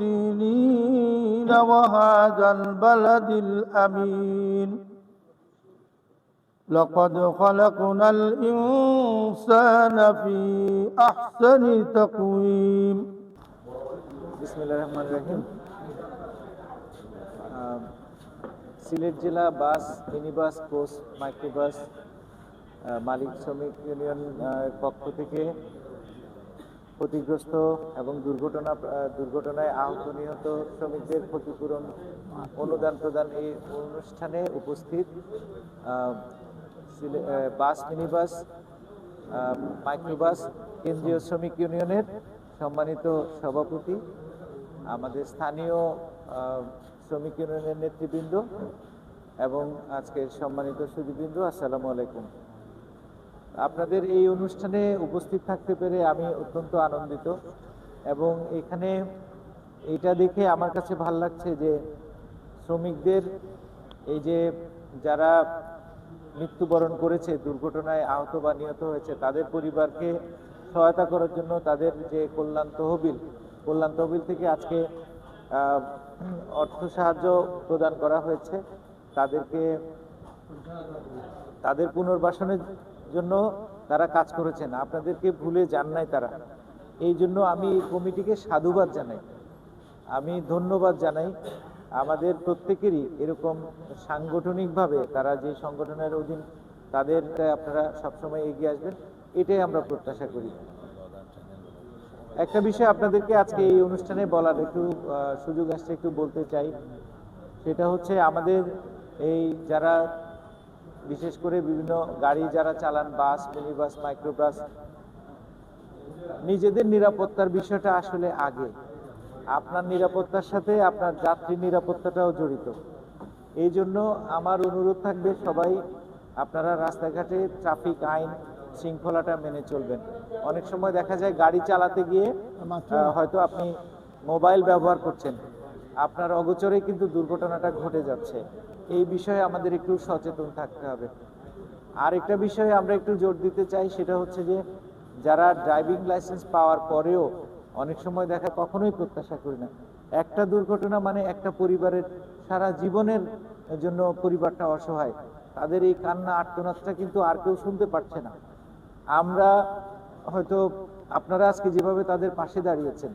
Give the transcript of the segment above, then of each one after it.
سينين وهذا البلد الأمين لقد خلقنا الإنسان في أحسن تقويم বিসমিল্লাহ রহমান রহিম সিলেট জেলা bus mini bus coach microbus আহ, মালিক শ্রমিক ইউনিয়ন আহ, পক্ষ থেকে ক্ষতিগ্রস্ত এবং দুর্ঘটনা দুর্ঘটনায় আহত নিহত শ্রমিকদের ক্ষতিপূরণ অনুদান প্রদান এই অনুষ্ঠানে উপস্থিত বাস মিনি বাস মাইক্রোবাস, কেন্দ্রীয় শ্রমিক ইউনিয়নের সম্মানিত সভাপতি, আমাদের স্থানীয় শ্রমিক ইউনিয়নের নেতৃবৃন্দ এবং আজকের সম্মানিত সুদীবৃন্দ আসসালামু আলাইকুম। আপনাদের এই অনুষ্ঠানে উপস্থিত থাকতে পেরে আমি অত্যন্ত আনন্দিত এবং এখানে এটা দেখে আমার কাছে ভালো লাগছে যে শ্রমিকদের এই যে যারা মৃত্যুবরণ করেছে, দুর্ঘটনায় আহত বা নিহত হয়েছে, তাদের পরিবারকে সহায়তা করার জন্য তাদের যে কল্যাণ তহবিল কল্যাণ তহবিল থেকে আজকে অর্থ সাহায্য প্রদান করা হয়েছে। তাদেরকে, তাদের পুনর্বাসনের জন্য তারা কাজ করেছেন। আপনাদেরকে ভুলে যান নাই তারা। এই জন্য আমি এই কমিটিকে সাধুবাদ জানাই। আমি ধন্যবাদ জানাই। আমাদের প্রত্যেকেরই এরকম সাংগঠনিকভাবে তারা যে সংগঠনের অধীন তাদেরকে আপনারা সবসময় এগিয়ে আসবেন। এটাই আমরা প্রত্যাশা করি। একটা বিষয় আপনাদেরকে আজকে এই অনুষ্ঠানে বলার একটু সুযোগ আসছে একটু বলতে চাই। সেটা হচ্ছে আমাদের এই যারা বিশেষ করে বিভিন্ন গাড়ি যারা চালান বাস মিনি বাস মাইক্রোবাস নিজেদের নিরাপত্তার বিষয়টা আসলে আগে। আপনার নিরাপত্তার সাথে আপনার যাত্রী নিরাপত্তাটাও জড়িত। এই জন্য আমার অনুরোধ থাকবে সবাই আপনারা রাস্তাঘাটে ট্রাফিক আইন শৃঙ্খলাটা মেনে চলবেন। অনেক সময় দেখা যায় গাড়ি চালাতে গিয়ে হয়তো আপনি মোবাইল ব্যবহার করছেন। আপনার অগোচরে কিন্তু দুর্ঘটনাটা ঘটে যাচ্ছে। এই বিষয়ে আমাদের একটু সচেতন থাকতে হবে। আর একটা বিষয়ে আমরা একটু জোর দিতে চাই, সেটা হচ্ছে যে, যারা ড্রাইভিং লাইসেন্স পাওয়ার পরেও অনেক সময় দেখা কখনোই প্রত্যাশা করি না। একটা দুর্ঘটনা মানে একটা পরিবারের সারা জীবনের জন্য পরিবারটা অসহায়। তাদের এই কান্না, আর্তনাদটা কিন্তু আর কেউ শুনতে পারছে না। আমরা হয়তো, আপনারা আজকে যেভাবে তাদের পাশে দাঁড়িয়েছেন,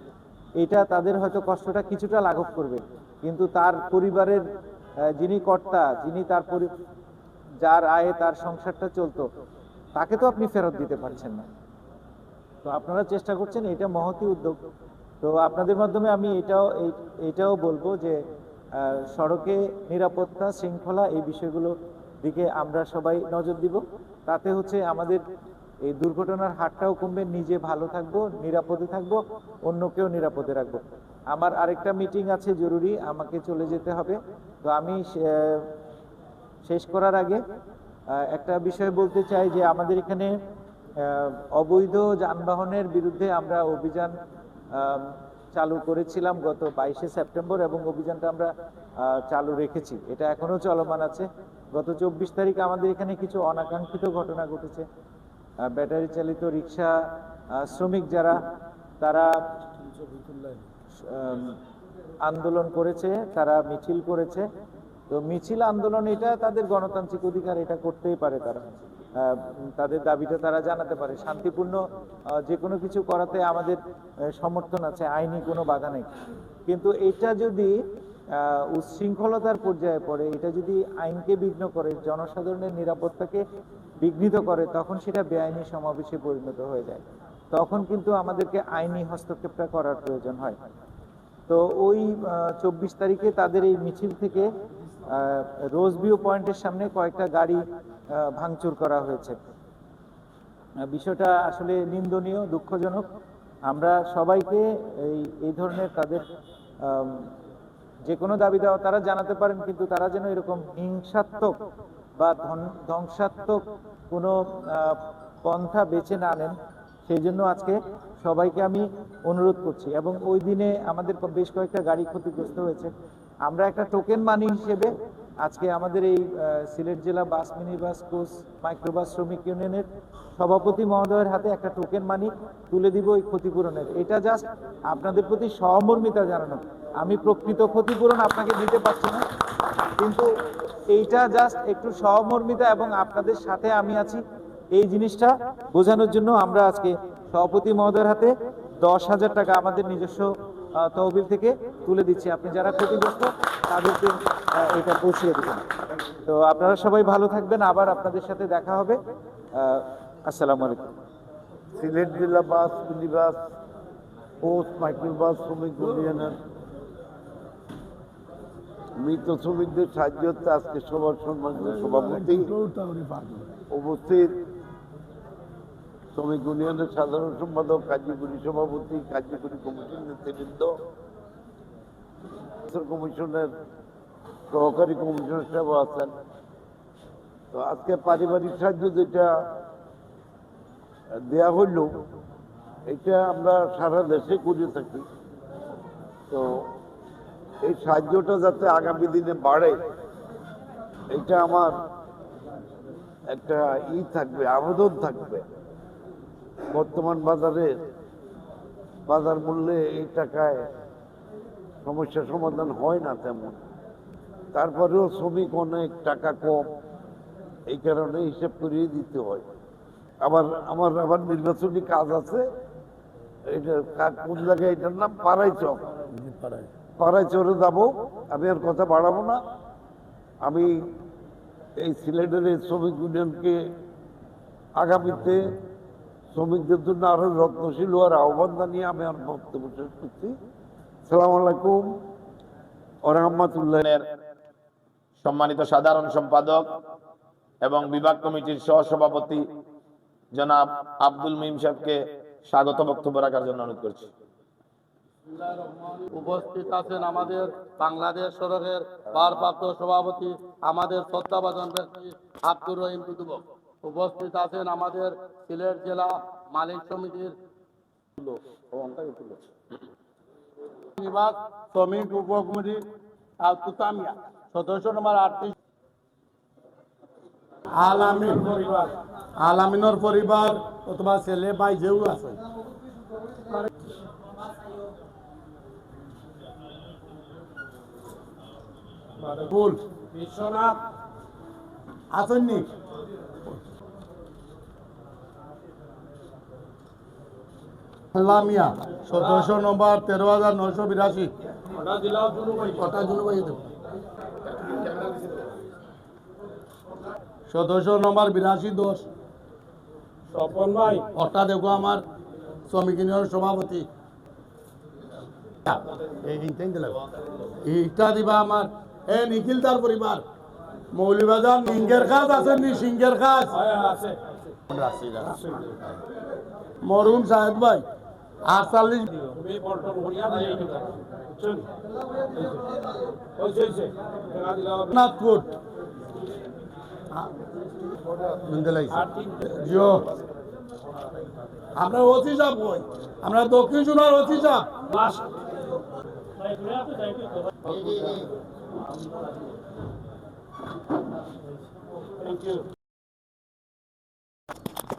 এটা তাদের হয়তো কষ্টটা কিছুটা লাঘব করবে। কিন্তু তার পরিবারের যিনি কর্তা, যিনি তার যার আয়ে তার সংসারটা চলতো, তাকে তো আপনি ফেরত দিতে পারছেন না। তো আপনারা চেষ্টা করছেন, এটা মহতি উদ্যোগ। তো আপনাদের মাধ্যমে আমি এটাও এটাও বলব যে সড়কে নিরাপত্তা শৃঙ্খলা এই বিষয়গুলো দিকে আমরা সবাই নজর দিব। তাতে হচ্ছে আমাদের এই দুর্ঘটনার হারটাও কমবে, নিজে ভালো থাকব, নিরাপদে থাকব, অন্যকেও নিরাপদে রাখব। আমার আরেকটা মিটিং আছে, জরুরি, আমাকে চলে যেতে হবে। তো আমি শেষ করার আগে একটা বিষয় বলতে চাই যে আমাদের এখানে অবৈধ যানবাহনের বিরুদ্ধে আমরা অভিযান চালু করেছিলাম গত বাইশে সেপ্টেম্বর এবং অভিযানটা আমরা চালু রেখেছি। এটা এখনও চলমান আছে। গত চব্বিশ তারিখ আমাদের এখানে কিছু অনাকাঙ্ক্ষিত ঘটনা ঘটেছে। ব্যাটারি চালিত রিক্সা শ্রমিক যারা, তারা আন্দোলন করেছে, তারা মিছিল করেছে। তো মিছিল আন্দোলন এটা তাদের গণতান্ত্রিক অধিকার, এটা করতেই পারে তারা। তাদের দাবিটা তারা জানাতে পারে। শান্তিপূর্ণ যে কোনো কিছু করাতে আমাদের সমর্থন আছে, আইনি কোনো বাধা নেই। কিন্তু এটা যদি উচ্ছৃঙ্খলতার পর্যায়ে পড়ে, এটা যদি আইনকে বিঘ্ন করে, জনসাধারণের নিরাপত্তাকে বিঘ্নিত করে, তখন সেটা বেআইনি সমাবেশে পরিণত হয়ে যায়। তখন কিন্তু আমাদেরকে আইনি হস্তক্ষেপটা করার প্রয়োজন হয়। তো ওই চব্বিশ তারিখে তাদের এই মিছিল থেকে আহ, রোজ ভিউ পয়েন্টের সামনে কয়েকটা গাড়ি ভাঙচুর করা হয়েছে। বিষয়টা আসলে নিন্দনীয় দুঃখজনক। আমরা সবাইকে এই এই ধরনের তাদের যে কোনো দাবি দেওয়া তারা জানাতে পারেন কিন্তু তারা যেন এরকম হিংসাত্মক বা ধ্বংসাত্মক কোনো পন্থা বেছে না নেন। সেই জন্য আজকে সবাইকে আমি অনুরোধ করছি। এবং ওই দিনে আমাদের বেশ কয়েকটা গাড়ি ক্ষতিগ্রস্ত হয়েছে। আমরা একটা টোকেন মানি হিসেবে আজকে আমাদের এই সিলেট জেলা bus mini bus coach, microbus, শ্রমিক ইউনিয়নের সভাপতি মহোদয়ের হাতে একটা টোকেন মানি তুলে দিব এই ক্ষতিপূরণের। এটা জাস্ট আপনাদের প্রতি সহমর্মিতা জানানো। আমি প্রকৃত ক্ষতিপূরণ আপনাকে দিতে পারছি না। কিন্তু এইটা জাস্ট একটু সহমর্মিতা এবং আপনাদের সাথে আমি আছি। এই জিনিসটা বোঝানোর জন্য আমরা আজকে সভাপতি মহোদয়ের হাতে দশ হাজার টাকা আমাদের নিজস্ব তহবিল থেকে তুলে দিচ্ছি। আপনি যারা ক্ষতিগ্রস্ত তাদেরকে এটা পৌঁছিয়ে দেবেন। তো আপনারা সবাই ভালো থাকবেন। আবার আপনাদের সাথে দেখা হবে। আসসালামু আলাইকুম। সিলেট জেলা বাস মিনিবাস পোস্ট মাইক্রোবাস শ্রমিক ইউনিয়নের মৃত শ্রমিকদের সাহায্যে আজকে সবার সম্মানিত সভাপতি। উপস্থিত শ্রমিক ইউনিয়নের সাধারণ সম্পাদক কার্যকরী সভাপতি, কার্যকরী কমিটির নেতৃবৃন্দ কমিশনের সহকারী কমিশনার সাহেব আছেন। তো আজকে পারিবারিক সাহায্য যেটা দেয়া হইল, এটা আমরা সারা দেশে করে থাকি। তো এই সাহায্যটা যাতে আগামী দিনে বাড়ে, এটা আমার একটা ই থাকবে, আবেদন থাকবে। বর্তমান বাজারে বাজার মূল্যে এই টাকায় সমস্যা সমাধান হয় না তেমন। তারপরেও শ্রমিক অনেক টাকা কম এই কারণে হিসেব করিয়ে দিতে হয়। আবার আমার আবার নির্বাচনী কাজ আছে এটা কোন জায়গায় এটার নাম? পাড়াই চক। পাড়াই চরে যাব আমি আর কথা বাড়াবো না। আমি এই সিলেটের এই শ্রমিক ইউনিয়নকে আগামীতে শ্রমিকদের জন্য আরও যত্নশীল হওয়ার আহ্বান জানিয়ে আমি আমার বক্তব্য শেষ করছি। সালাম আলাইকুম। ওরহামতুল্লাহ সম্মানিত সাধারণ সম্পাদক এবং বিভাগ কমিটির সহসভাপতি জনাব আব্দুল মিম সাহেবকে স্বাগত বক্তব্য রাখার জন্য অনুরোধ করছি। উপস্থিত আছেন আমাদের বাংলাদেশ সড়কের ভারপ্রাপ্ত সভাপতি আমাদের শ্রদ্ধাভাজন ব্যক্তি আব্দুর রহিম কুতুবক। উপস্থিত আছেন আমাদের সিলেট জেলা মালিক সমিতির নিবাস শ্রমিক উপকমিটি তুতামিয়া, সদস্য নম্বর আটত্রিশ। আলামিন পরিবার আলামিনের পরিবার অথবা ছেলে ভাই যেও আছে। বিশ্বনাথ আসেননি লামিয়া সদস্য নম্বর তেরো হাজার নয়শো বিরাশি। সদস্য নম্বর বিরাশি দশ স্বপন ভাই। ওটা দেখো আমার শ্রমিক ইউনিয়নের সভাপতি। এইটা দিবা আমার। এ নিখিল তার পরিবার। মৌলিবাজার সিঙ্গের খাস আছে নি? সিঙ্গের খাস মরুন সাহেব ভাই আটচল্লিশ। নাথপুর। জিও। আমরা অতি চাপ কই। আমরা দক্ষিণ জুনার অতি চাপ।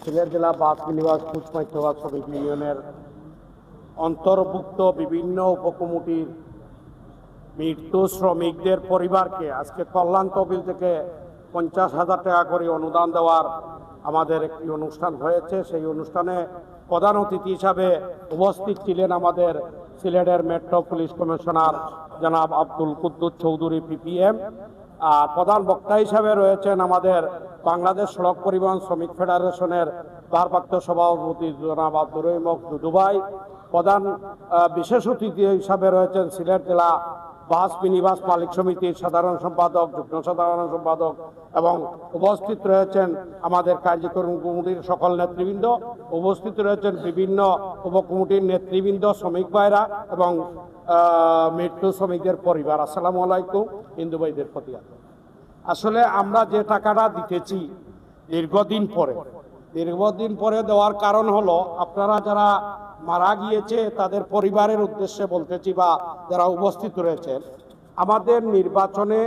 সিলেট জেলা বাস মিনিবাস পুষ্পাইত্যবাস ইউনিয়নের অন্তর্ভুক্ত বিভিন্ন উপকমিটির মৃত্যু শ্রমিকদের পরিবারকে আজকে কল্যাণ তহবিল থেকে পঞ্চাশ হাজার টাকা করে অনুদান দেওয়ার আমাদের একটি অনুষ্ঠান হয়েছে। সেই অনুষ্ঠানে প্রধান অতিথি হিসাবে উপস্থিত ছিলেন আমাদের সিলেটের মেট্রো পুলিশ কমিশনার জনাব আব্দুল কুদ্দুস চৌধুরী পিপিএম। আর প্রধান বক্তা হিসাবে রয়েছেন আমাদের বাংলাদেশ সড়ক পরিবহন শ্রমিক ফেডারেশনের ভারপ্রাপ্ত সভাপতি জনাব আব্দুর রহিমক দুদুভাই প্রধান বিশেষ অতিথি হিসাবে রয়েছেন সিলেট জেলা বাস মিনিবাস মালিক সমিতির সাধারণ সম্পাদক, যুগ্ম সাধারণ সম্পাদক এবং উপস্থিত রয়েছেন আমাদের কার্যক্রম কমিটির সকল নেতৃবৃন্দ। উপস্থিত রয়েছেন বিভিন্ন উপকমিটির নেতৃবৃন্দ, শ্রমিক ভাইরা এবং মৃত্যু শ্রমিকদের পরিবার। আসসালামু আলাইকুম, হিন্দু ভাইদের প্রতি আসলে আমরা যে টাকাটা দিতেছি দীর্ঘদিন পরে দীর্ঘদিন পরে দেওয়ার কারণ হলো, আপনারা যারা মারা গিয়েছে, তাদের পরিবারের উদ্দেশ্যে বলতেছি বা যারা উপস্থিত রয়েছেন আমাদের নির্বাচনে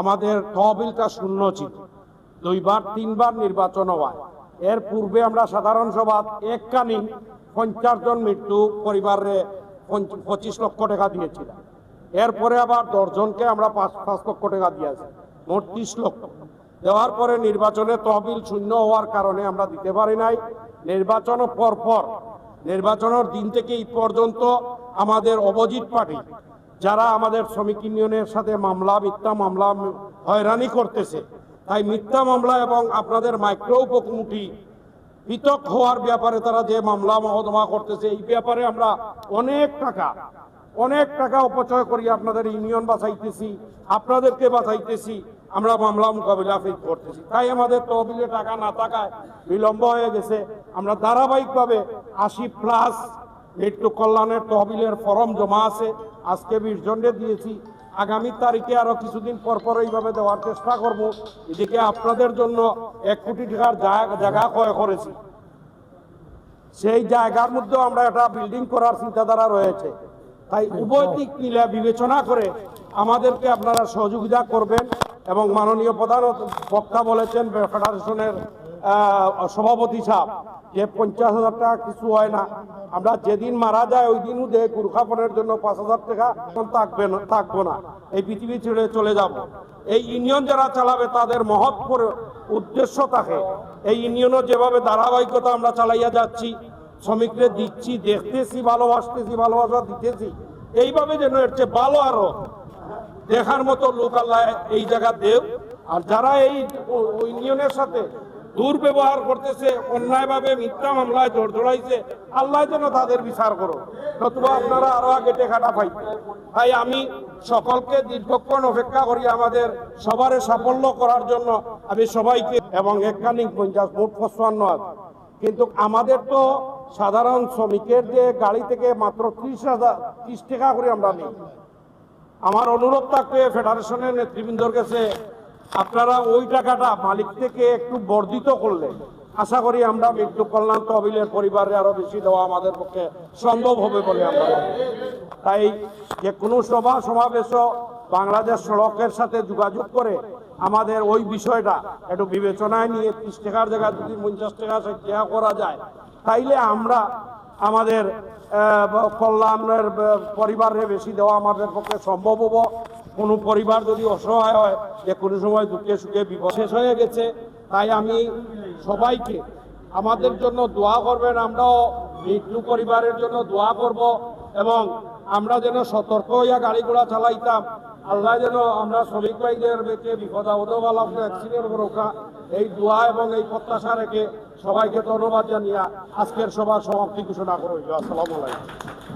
আমাদের তহবিলটা শূন্য ছিল। দুইবার, তিনবার নির্বাচন হয়। এর পূর্বে আমরা সাধারণ সভা এককালীন পঞ্চাশ জন মৃত্যু পরিবারে পঁচিশ লক্ষ টাকা দিয়েছিলাম। এরপরে আবার দশজনকে আমরা পাঁচ পাঁচ লক্ষ টাকা দিয়েছি, মোট ত্রিশ লক্ষ। দেওয়ার পরে নির্বাচনে তহবিল শূন্য হওয়ার কারণে আমরা দিতে পারি নাই। নির্বাচন পর পর নির্বাচনের দিন থেকে এই পর্যন্ত আমাদের অপোজিট পার্টি, যারা আমাদের শ্রমিক ইউনিয়নের সাথে মামলা, মিথ্যা মামলা হয়রানি করতেছে, তাই মিথ্যা মামলা এবং আপনাদের মাইক্রো উপকমিটি পৃথক হওয়ার ব্যাপারে তারা যে মামলা মহদমা করতেছে, এই ব্যাপারে আমরা অনেক টাকা অনেক টাকা অপচয় করি আপনাদের ইউনিয়ন বাঁচাইতেছি, আপনাদেরকে বাঁচাইতেছি। আমরা মামলা মোকাবিলা ফেস করতেছি। তাই আমাদের তহবিলে টাকা না থাকায় বিলম্ব হয়ে গেছে। আমরা ধারাবাহিকভাবে আশি প্লাস মৃত্যু কল্যাণের তহবিলের ফর্ম জমা আছে। আজকে বিশ জনকে দিয়েছি। আগামী তারিখে আরও কিছুদিন পর পর এইভাবে দেওয়ার চেষ্টা করব। এদিকে আপনাদের জন্য এক কোটি টাকার জায়গা ক্রয় করেছি। সেই জায়গার মধ্যে আমরা একটা বিল্ডিং করার চিন্তাধারা রয়েছে। তাই উভয় দিক মিলে বিবেচনা করে আমাদেরকে আপনারা সহযোগিতা করবেন। এবং মাননীয় প্রধান বক্তা বলেছেন ফেডারেশনের সভাপতি সাহেব যে পঞ্চাশ হাজার টাকা কিছু হয় না। আমরা যেদিন মারা যায় ওই দিনও দেয় গুরুখাপনের জন্য পাঁচ হাজার টাকা থাকবে না থাকব না। এই পৃথিবী ছেড়ে চলে যাব। এই ইউনিয়ন যারা চালাবে তাদের মহৎ উদ্দেশ্য থাকে। এই ইউনিয়নও যেভাবে ধারাবাহিকতা আমরা চালাইয়া যাচ্ছি শ্রমিকদের দিচ্ছি, দেখতেছি, ভালোবাসতেছি, ভালোবাসা দিতেছি, এইভাবে যেন এর চেয়ে ভালো আরও দেখার মতো লোক আল্লাহ এই জায়গা দেব। আর যারা এই ইউনিয়নের সাথে দুর্ব্যবহার করতেছে, অন্যায়ভাবে মিথ্যা মামলায় জোর জড়াইছে, আল্লাহ যেন তাদের বিচার করো নতুবা আপনারা আরও আগে টেকাটা পাই। তাই আমি সকলকে দীর্ঘক্ষণ অপেক্ষা করি আমাদের সবারে সাফল্য করার জন্য। আমি সবাইকে এবং একখানিক পঞ্চাশ মোট পঁচপান্ন আছে কিন্তু আমাদের তো সাধারণ শ্রমিকের যে গাড়ি থেকে মাত্র ত্রিশ হাজার, ত্রিশ টাকা করে আমরা নিই। আমার অনুরোধ থাকবে, ফেডারেশনের নেতৃবৃন্দর কাছে আপনারা ওই টাকাটা মালিক থেকে একটু বর্ধিত করলে, আশা করি আমরা মৃত্যু কল্যাণ তহবিলের পরিবারে আরও বেশি দেওয়া আমাদের পক্ষে সম্ভব হবে বলে আমরা তাই যে কোনো সভা সমাবেশও বাংলাদেশ সড়কের সাথে যোগাযোগ করে আমাদের ওই বিষয়টা একটু বিবেচনায় নিয়ে ত্রিশ টাকার জায়গায় যদি পঞ্চাশ টাকা করা যায়, তাইলে আমরা আমাদের কল্যাণের পরিবারে বেশি দেওয়া আমাদের পক্ষে সম্ভব হব। কোনো পরিবার যদি অসহায় হয়, যে কোনো সময় দুঃখে সুখে বিপদ শেষ হয়ে গেছে, তাই আমি সবাইকে আমাদের জন্য দোয়া করবেন। আমরাও মৃত্যু পরিবারের জন্য দোয়া করব এবং আমরা যেন সতর্ক হইয়া গাড়ি ঘোড়া চালাইতাম। আল্লাহ যেন আমরা শ্রমিক ভাইদের বেঁচে বিপদ আপদ অ্যাক্সিডেন্ট রোকা। এই দোয়া এবং এই প্রত্যাশা রেখে সবাইকে ধন্যবাদ জানিয়া আজকের সভা সমাপ্তি ঘোষণা করি আসসালামু আলাইকুম।